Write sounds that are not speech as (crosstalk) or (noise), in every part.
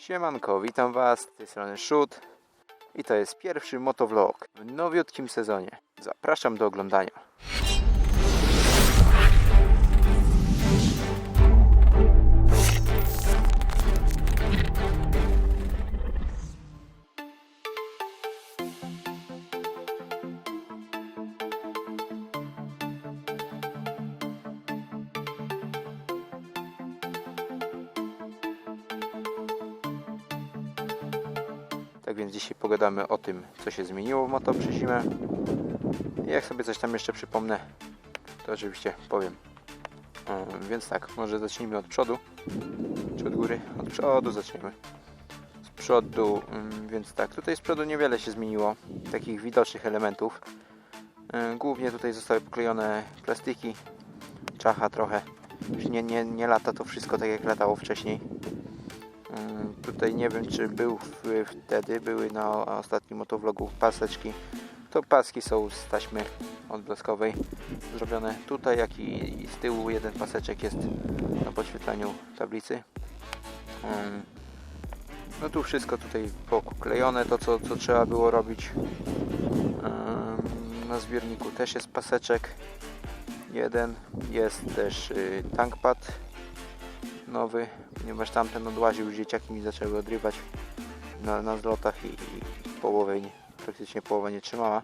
Siemanko, witam Was, z tej strony Szut i to jest pierwszy motovlog w nowiutkim sezonie. Zapraszam do oglądania. Tak więc dzisiaj pogadamy o tym, co się zmieniło w moto przez zimę. I jak sobie coś tam jeszcze przypomnę, to oczywiście powiem. Um, więc tak, może zacznijmy od przodu. Czy od góry? Od przodu zaczniemy. Z przodu, um, więc tak, tutaj z przodu niewiele się zmieniło. Takich widocznych elementów. Um, głównie tutaj zostały poklejone plastiki, czacha trochę. Już nie, nie, nie lata to wszystko tak jak latało wcześniej. Tutaj nie wiem, czy był wtedy, były na ostatnim motovlogu paseczki. To paski są z taśmy odblaskowej zrobione tutaj, jak i, z tyłu jeden paseczek jest na podświetlaniu tablicy. No tu wszystko tutaj poklejone, to co, co trzeba było robić. Na zbiorniku też jest paseczek jeden, jest też y, tankpad nowy, ponieważ tamten odłaził, dzieciaki mi zaczęły odrywać na, na zlotach i, i połowę, nie- praktycznie połowa nie trzymała.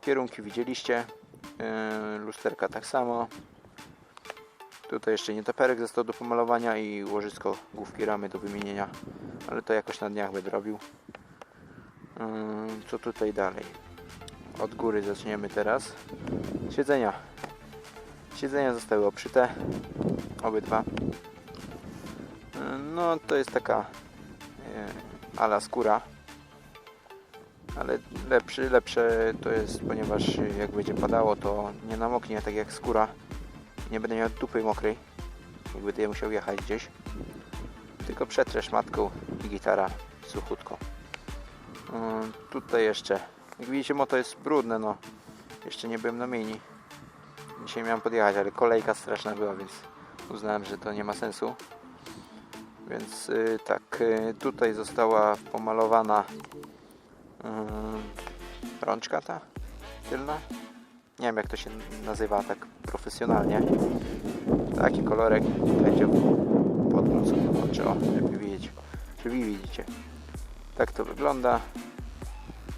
Kierunki widzieliście, yy, lusterka tak samo. Tutaj jeszcze nietoperek został do pomalowania i łożysko główki ramy do wymienienia, ale to jakoś na dniach będę robił. Yy, co tutaj dalej? Od góry zaczniemy teraz. Siedzenia. Siedzenia zostały obszyte, obydwa. No to jest taka e, ala skóra. Ale lepszy, lepsze to jest, ponieważ jak będzie padało, to nie namoknie tak jak skóra. Nie będę miał dupy mokrej, jak będę musiał jechać gdzieś. Tylko przetrę szmatką i gitara suchutko. Mm, Tutaj jeszcze, jak widzicie moto jest brudne, no. Jeszcze nie byłem na mini. Dzisiaj miałem podjechać, ale kolejka straszna była, więc uznałem, że to nie ma sensu. Więc y, tak, y, tutaj została pomalowana y, rączka ta tylna. Nie wiem jak to się nazywa tak profesjonalnie. Taki kolorek będzie pod noc oczy, o, żeby widzieć, czy wy widzicie. Tak to wygląda.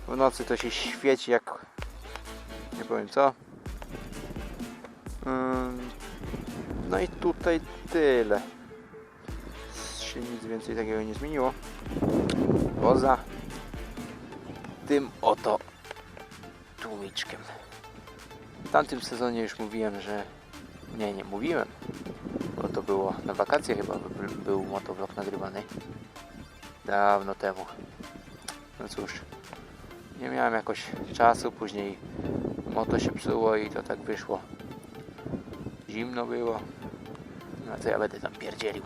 W nocy to się świeci jak nie powiem co. Ym, No i tutaj tyle się nic więcej takiego nie zmieniło. Poza tym oto tłumiczkiem. W tamtym sezonie już mówiłem, że nie, nie mówiłem, bo to było na wakacje chyba by- był motovlog nagrywany. Dawno temu. No cóż, nie miałem jakoś czasu, później moto się psuło i to tak wyszło. Zimno było. No co ja będę tam pierdzielił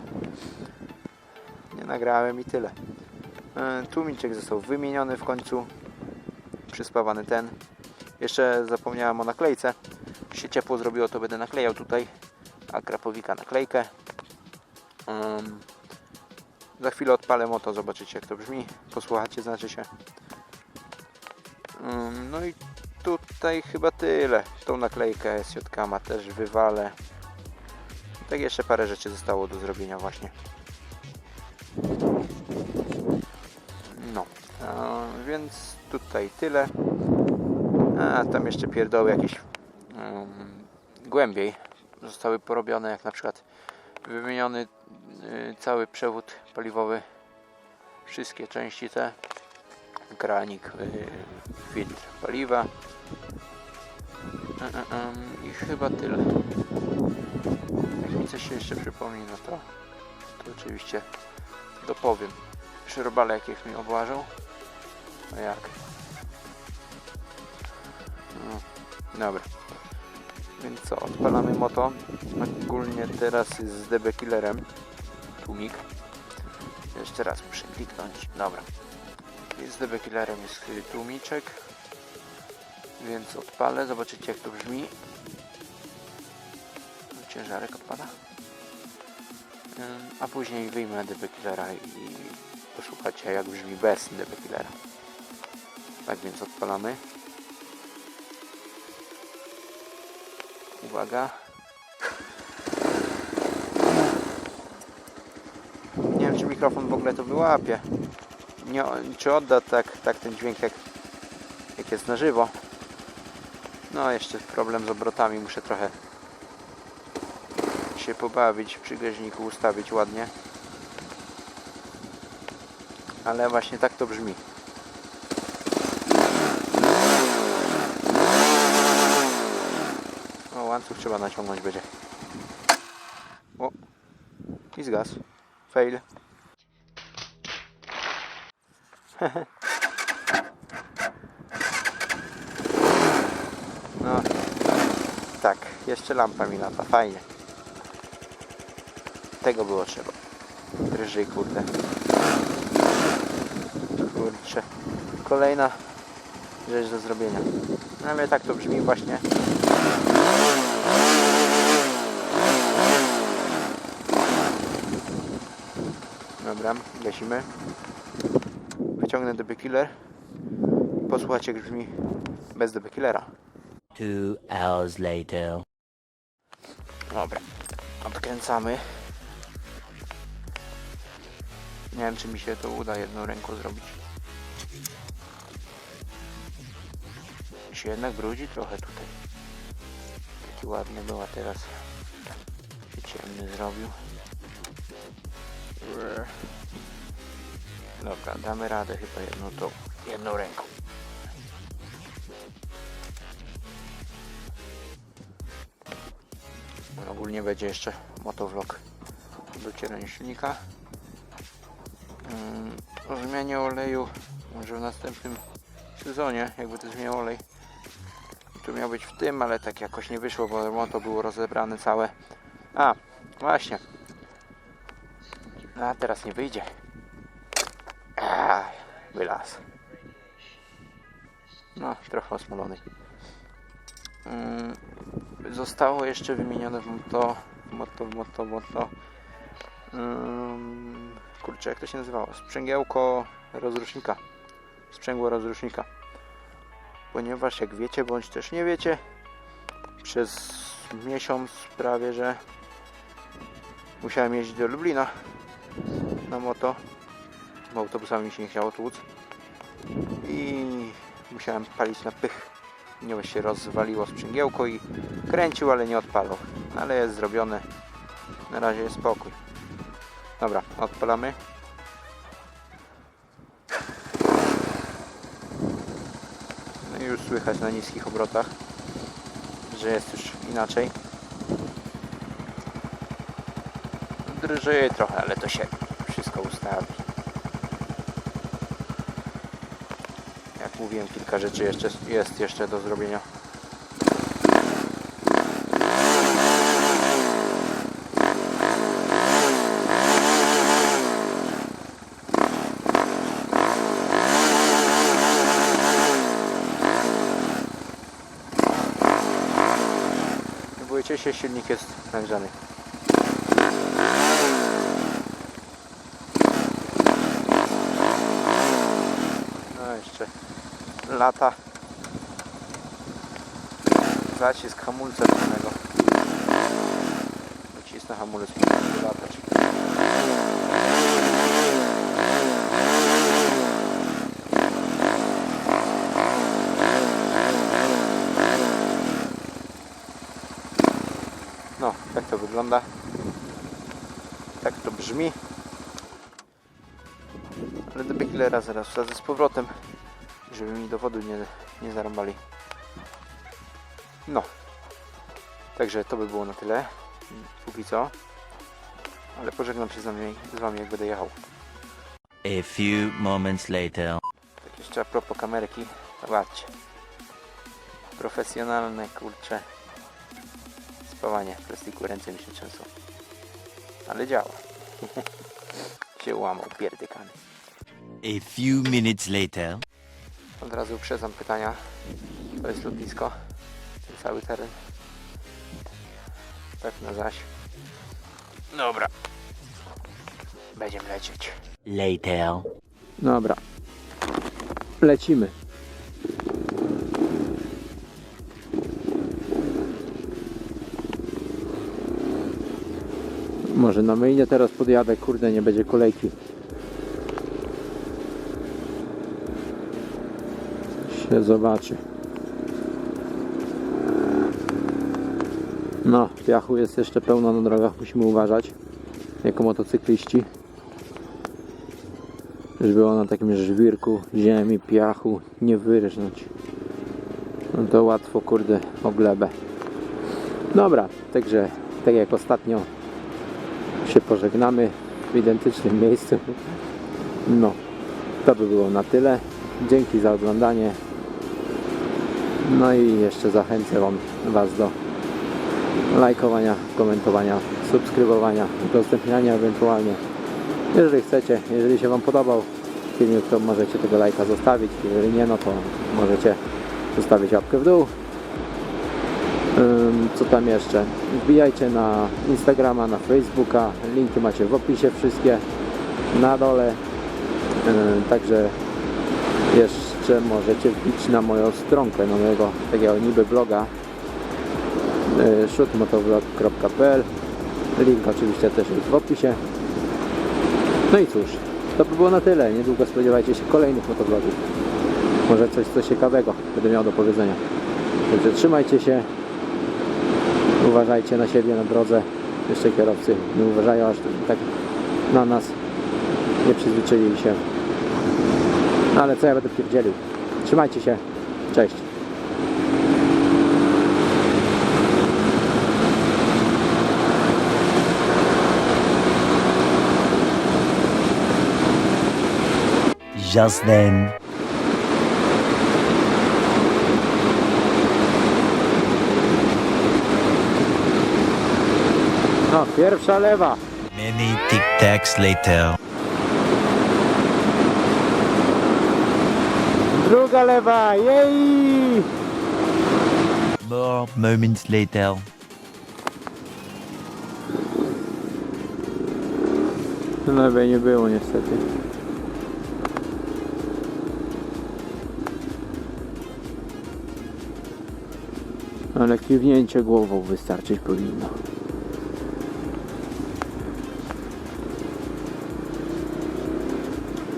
nagrałem i tyle. E, Tłumiczek został wymieniony w końcu. Przyspawany ten. Jeszcze zapomniałem o naklejce. Się ciepło zrobiło, to będę naklejał tutaj. A krapowika naklejkę. Em, za chwilę odpalę moto, zobaczycie jak to brzmi. Posłuchacie, znaczy się. Em, no i tutaj chyba tyle. Tą naklejkę SJK ma też wywalę. Tak jeszcze parę rzeczy zostało do zrobienia właśnie. No, a, więc tutaj tyle. A tam jeszcze pierdoły jakieś um, głębiej zostały porobione, jak na przykład wymieniony y, cały przewód paliwowy, wszystkie części te, kranik, y, filtr paliwa E, e, em, i chyba tyle. Jak mi coś się jeszcze przypomni, no to, to oczywiście dopowiem. Szyrobale jakieś mi obłażą. A jak? No, dobra. Więc co, odpalamy moto. Ogólnie teraz jest z DB Killerem. Tłumik. Jeszcze raz muszę kliknąć. Dobra. Z DB Killerem jest tłumiczek. Więc odpalę. Zobaczycie jak to brzmi. Ciężarek odpada. Ym, A później wyjmę DB Killera i posłuchacie jak brzmi bez DB Killera. Tak więc odpalamy. Uwaga. Nie wiem czy mikrofon w ogóle to wyłapie. Nie, czy odda tak, tak ten dźwięk jak, jak jest na żywo. No jeszcze problem z obrotami muszę trochę się pobawić w przygaźniku, ustawić ładnie. Ale właśnie tak to brzmi. O, łańcuch trzeba naciągnąć będzie. O, i zgasł. Fail. (laughs) No, tak, jeszcze lampa mi lata, fajnie. Tego było trzeba. Ryżyj, kurde. Kurczę. Kolejna rzecz do zrobienia. No ale tak to brzmi właśnie. Dobra, gasimy. Wyciągnę DB Killer. Posłuchajcie jak brzmi bez DB Killera. Two hours later. Dobra, odkręcamy. Nie wiem, czy mi się to uda jedną ręką zrobić. Się jednak brudzi trochę tutaj. Taki ładny był, a teraz się ciemny zrobił. Dobra, damy radę chyba jedną tą, jedną ręką. Ogólnie będzie jeszcze motovlog do cierania silnika. Mm, O zmianie oleju może w następnym sezonie, jakby to zmieniał olej. Tu miał być w tym, ale tak jakoś nie wyszło, bo moto było rozebrane całe. A, właśnie. A teraz nie wyjdzie. A, wylaz. No, trochę osmolony. Mm, zostało jeszcze wymienione w moto, moto, moto, moto. Um, kurczę, jak to się nazywało? Sprzęgiełko rozrusznika. Sprzęgło rozrusznika. Ponieważ jak wiecie, bądź też nie wiecie, przez miesiąc prawie, że musiałem jeździć do Lublina na moto, bo autobusami mi się nie chciało tłuc i musiałem palić na pych ponieważ się rozwaliło sprzęgiełko i kręcił, ale nie odpalał. Ale jest zrobione. Na razie jest spokój. Dobra, odpalamy. Słychać na niskich obrotach, że jest już inaczej. Drży trochę, ale to się wszystko ustawi. Jak mówiłem, kilka rzeczy jeszcze jest jeszcze do zrobienia. Bójcie się, silnik jest nagrzany. No jeszcze lata zacisk hamulca tylnego. Nacisnę hamulec powinien latać. No, tak to wygląda. Tak to brzmi. Ale do Killera zaraz wsadzę z powrotem, żeby mi do wody nie, nie zarąbali. No. Także to by było na tyle. Póki co. Ale pożegnam się z wami, z wami jak będę jechał. A few moments later. Tak jeszcze a propos kamerki. Zobaczcie. Profesjonalne, kurcze. Spawanie w plastiku, ręce mi się trzęsą. Ale działa. (laughs) się łamał, pierdykany. A few minutes later. Od razu uprzedzam pytania. To jest lotnisko. Ten cały teren. Na zaś. Dobra. Będziemy lecieć. Later. Dobra. Lecimy. Może na myjnie teraz podjadę, kurde, nie będzie kolejki. Się zobaczy. No, piachu jest jeszcze pełno na drogach, musimy uważać. Jako motocykliści żeby było na takim żwirku ziemi, piachu nie wyrżnąć. No to łatwo, kurde, o glebę. Dobra, także tak jak ostatnio się pożegnamy w identycznym miejscu. No, to by było na tyle. Dzięki za oglądanie. No i jeszcze zachęcę wam, Was do lajkowania, komentowania, subskrybowania, udostępniania ewentualnie. Jeżeli chcecie, jeżeli się Wam podobał filmik, to możecie tego lajka zostawić. Jeżeli nie, no to możecie zostawić łapkę w dół. Co tam jeszcze? Wbijajcie na Instagrama, na Facebooka. Linki macie w opisie wszystkie na dole. Także jeszcze możecie wbić na moją stronkę, na mojego takiego niby bloga y, shootmotovlog.pl Link oczywiście też jest w opisie. No i cóż, to by było na tyle. Niedługo spodziewajcie się kolejnych motovlogów. Może coś, coś ciekawego będę miał do powiedzenia. Także trzymajcie się. Uważajcie na siebie na drodze. Jeszcze kierowcy nie uważają aż tak na nas. Nie przyzwyczaili się. No ale co ja będę pierdzielił. Trzymajcie się. Cześć. Just then. No, pierwsza lewa. Many tic tacs later. Druga lewa. Jej! More moments later. Lewej nie było niestety. Ale kiwnięcie głową wystarczyć powinno.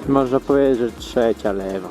Można powiedzieć, że trzecia lewa.